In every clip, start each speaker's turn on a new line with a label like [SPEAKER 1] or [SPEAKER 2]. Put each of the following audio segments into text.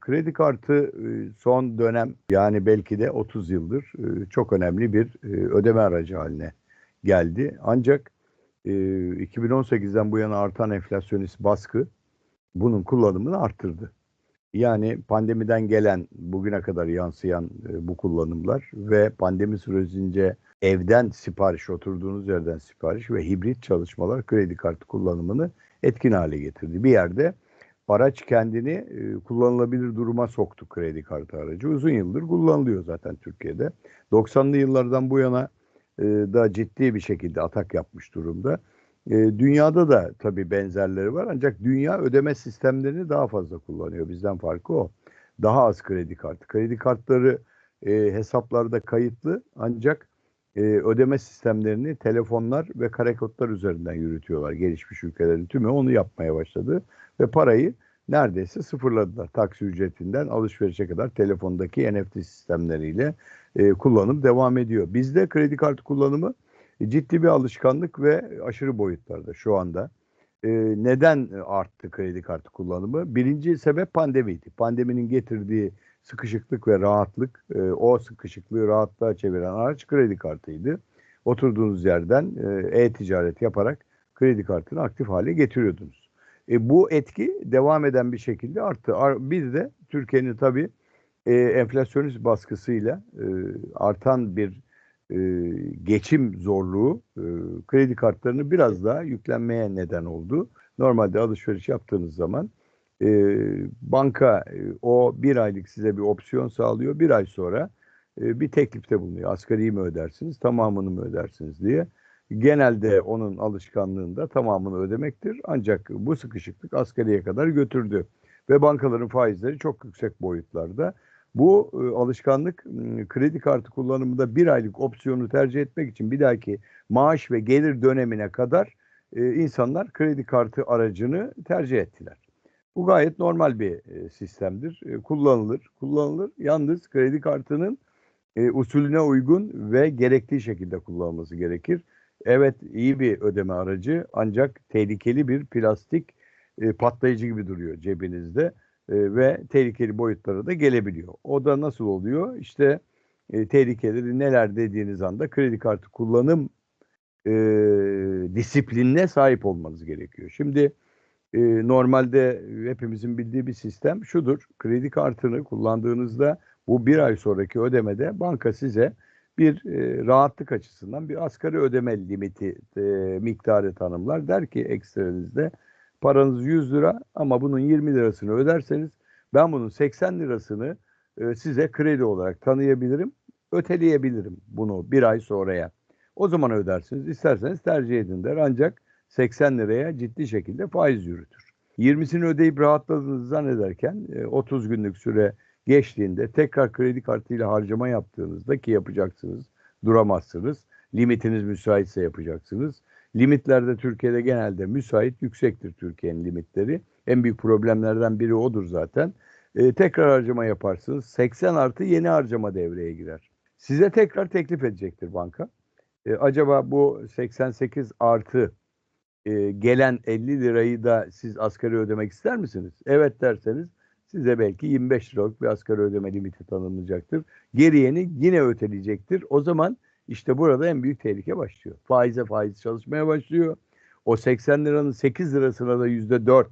[SPEAKER 1] Kredi kartı e, son dönem yani belki de 30 yıldır e, çok önemli bir e, ödeme aracı haline geldi. Ancak 2018'den bu yana artan enflasyonist baskı bunun kullanımını arttırdı. Yani pandemiden gelen bugüne kadar yansıyan bu kullanımlar ve pandemi sürecince evden sipariş, oturduğunuz yerden sipariş ve hibrit çalışmalar kredi kartı kullanımını etkin hale getirdi. Bir yerde araç kendini e, kullanılabilir duruma soktu kredi kartı aracı. Uzun yıldır kullanılıyor zaten Türkiye'de. 90'lı yıllardan bu yana e, da ciddi bir şekilde atak yapmış durumda. E, dünyada da tabii benzerleri var ancak dünya ödeme sistemlerini daha fazla kullanıyor. Bizden farkı o. Daha az kredi kartı. Kredi kartları e, hesaplarda kayıtlı ancak e, ödeme sistemlerini telefonlar ve kare kodlar üzerinden yürütüyorlar. Gelişmiş ülkelerin tümü onu yapmaya başladı ve parayı neredeyse sıfırladılar. Taksi ücretinden alışverişe kadar telefondaki NFT sistemleriyle e, kullanım devam ediyor. Bizde kredi kartı kullanımı e, ciddi bir alışkanlık ve aşırı boyutlarda şu anda. E, neden arttı kredi kartı kullanımı? Birinci sebep pandemiydi. Pandeminin getirdiği sıkışıklık ve rahatlık, e, o sıkışıklığı rahatlığa çeviren araç kredi kartıydı. Oturduğunuz yerden e, e-ticaret yaparak kredi kartını aktif hale getiriyordunuz. E, bu etki devam eden bir şekilde arttı. Bir de Türkiye'nin tabii e, enflasyonist baskısıyla e, artan bir e, geçim zorluğu e, kredi kartlarını biraz daha yüklenmeye neden oldu. Normalde alışveriş yaptığınız zaman e, banka e, o bir aylık size bir opsiyon sağlıyor. Bir ay sonra e, bir teklifte bulunuyor. Asgari mi ödersiniz, tamamını mı ödersiniz diye. Genelde onun alışkanlığında tamamını ödemektir. Ancak bu sıkışıklık asgariye kadar götürdü. Ve bankaların faizleri çok yüksek boyutlarda. Bu e, alışkanlık kredi kartı kullanımında bir aylık opsiyonu tercih etmek için bir dahaki maaş ve gelir dönemine kadar e, insanlar kredi kartı aracını tercih ettiler. Bu gayet normal bir e, sistemdir. E, kullanılır, kullanılır. Yalnız kredi kartının e, usulüne uygun ve gerektiği şekilde kullanılması gerekir. Evet iyi bir ödeme aracı ancak tehlikeli bir plastik patlayıcı gibi duruyor cebinizde ve tehlikeli boyutlara da gelebiliyor. O da nasıl oluyor? İşte e, tehlikeleri neler dediğiniz anda kredi kartı kullanım disiplinine sahip olmanız gerekiyor. Şimdi e, normalde hepimizin bildiği bir sistem şudur. Kredi kartını kullandığınızda bu bir ay sonraki ödemede banka size bir e, rahatlık açısından bir asgari ödeme limiti e, miktarı tanımlar. Der ki ekstrenizde paranız 100 lira ama bunun 20 lirasını öderseniz ben bunun 80 lirasını e, size kredi olarak tanıyabilirim, öteleyebilirim bunu bir ay sonraya. O zaman ödersiniz. İsterseniz tercih edin der. Ancak 80 liraya ciddi şekilde faiz yürütür. 20'sini ödeyip rahatladığınızı zannederken 30 e, günlük süre geçtiğinde tekrar kredi kartıyla harcama yaptığınızda ki yapacaksınız duramazsınız. Limitiniz müsaitse yapacaksınız. Limitlerde Türkiye'de genelde müsait yüksektir Türkiye'nin limitleri. En büyük problemlerden biri odur zaten. Ee, tekrar harcama yaparsınız. 80 artı yeni harcama devreye girer. Size tekrar teklif edecektir banka. Ee, acaba bu 88 artı e, gelen 50 lirayı da siz asgari ödemek ister misiniz? Evet derseniz size belki 25 liralık bir asgari ödeme limiti tanımlayacaktır. Geriyeni yine öteleyecektir. O zaman işte burada en büyük tehlike başlıyor. Faize faiz çalışmaya başlıyor. O 80 liranın 8 lirasına da yüzde 4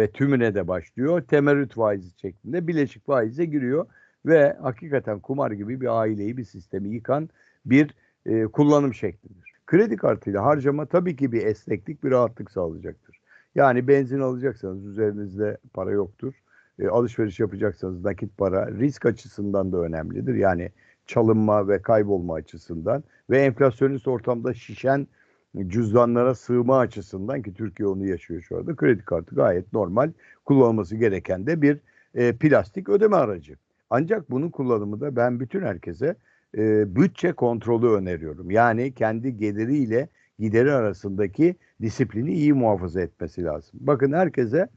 [SPEAKER 1] ve tümüne de başlıyor. Temerrüt faizi şeklinde bileşik faize giriyor ve hakikaten kumar gibi bir aileyi, bir sistemi yıkan bir e, kullanım şeklidir. Kredi kartıyla harcama tabii ki bir esneklik, bir rahatlık sağlayacaktır. Yani benzin alacaksanız üzerinizde para yoktur. E, alışveriş yapacaksanız nakit para risk açısından da önemlidir. Yani çalınma ve kaybolma açısından ve enflasyonist ortamda şişen cüzdanlara sığma açısından ki Türkiye onu yaşıyor şu anda. Kredi kartı gayet normal kullanılması gereken de bir e, plastik ödeme aracı. Ancak bunun kullanımı da ben bütün herkese e, bütçe kontrolü öneriyorum. Yani kendi geliriyle gideri arasındaki disiplini iyi muhafaza etmesi lazım. Bakın herkese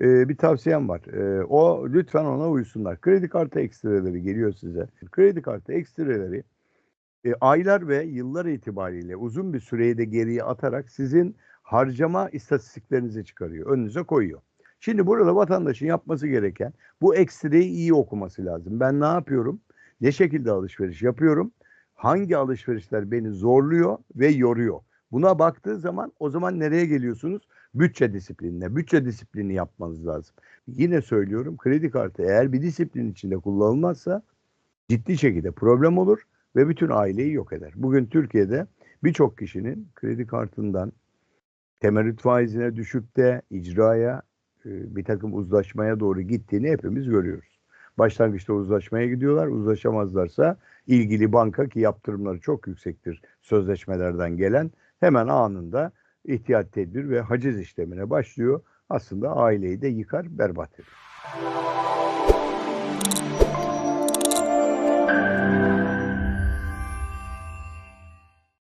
[SPEAKER 1] e, bir tavsiyem var. E, o lütfen ona uysunlar. Kredi kartı ekstreleri geliyor size. Kredi kartı ekstreleri e, aylar ve yıllar itibariyle uzun bir süreyi de geriye atarak sizin harcama istatistiklerinizi çıkarıyor. Önünüze koyuyor. Şimdi burada vatandaşın yapması gereken bu ekstreyi iyi okuması lazım. Ben ne yapıyorum? Ne şekilde alışveriş yapıyorum? Hangi alışverişler beni zorluyor ve yoruyor? Buna baktığı zaman o zaman nereye geliyorsunuz? Bütçe disiplinine. Bütçe disiplini yapmanız lazım. Yine söylüyorum kredi kartı eğer bir disiplin içinde kullanılmazsa ciddi şekilde problem olur ve bütün aileyi yok eder. Bugün Türkiye'de birçok kişinin kredi kartından temerrüt faizine düşüp de icraya bir takım uzlaşmaya doğru gittiğini hepimiz görüyoruz. Başlangıçta uzlaşmaya gidiyorlar. Uzlaşamazlarsa ilgili banka ki yaptırımları çok yüksektir sözleşmelerden gelen hemen anında ihtiyat tedbir ve haciz işlemine başlıyor. Aslında aileyi de yıkar, berbat eder.